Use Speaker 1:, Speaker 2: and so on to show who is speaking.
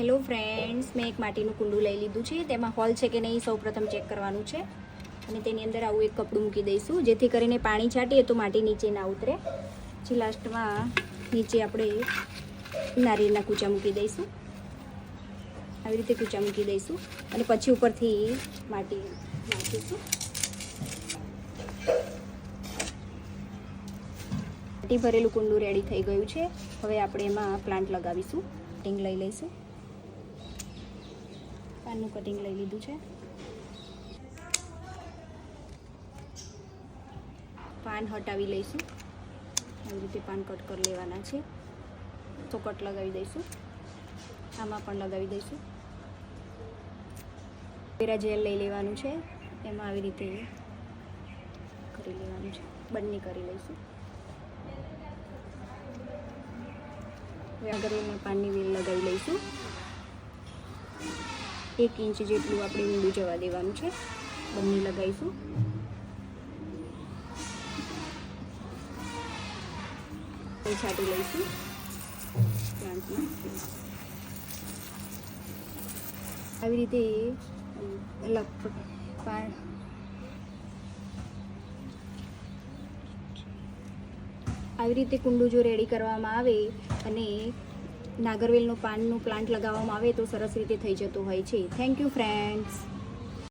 Speaker 1: Hello friends મેં એક માટીનું કુંડું લઈ લીધું છે. તેમાં હોલ છે કે નહીં, સૌ પ્રથમ ચેક કરવાનું છે. અને તેની અંદર આવું એક કપડું મૂકી દઈશું. જેથી કરીને પાણી છાંટીએ તો માટી નીચે ના ઉતરે. પછી લાસ્ટમાં નીચે આપણે નારિયેળના કૂચા મૂકી દઈશું. આવી રીતે કૂચા મૂકી દઈશું. અને પછી ઉપરથી માટી નાખીશું. માટી ભરેલું કુંડું રેડી થઈ ગયું છે. હવે આપણે એમાં પ્લાન્ટ લગાવીશું. કટિંગ લઈ લઈશું. પાનનું કટિંગ લઈ લીધું છે. પાન હટાવી લઈશું. આવી રીતે પાન કટ કરી લેવાના છે. તો કટ લગાવી દઈશું. આમાં પણ લગાવી દઈશું. પેરા જેલ લઈ લેવાનું છે. એમાં આવી રીતે કરી લેવાનું છે. બંને કરી લઈશું. વ્યાગરમાં પાનની વેલ લગાવી લઈશું. એક ઇંચ જેટલું આપણે ઊંડું જવા દેવાનું છે. બંને લગાવીશું. છાંટી લઈશું. પ્લાન્ટમાં આવી રીતે લગભગ આવી રીતે કુંડું જો રેડી કરવામાં આવે અને નાગરવેલનું પાનનું પ્લાન્ટ લગાવવામાં આવે તો સરસ રીતે થઈ જતું હોય છે. Thank you friends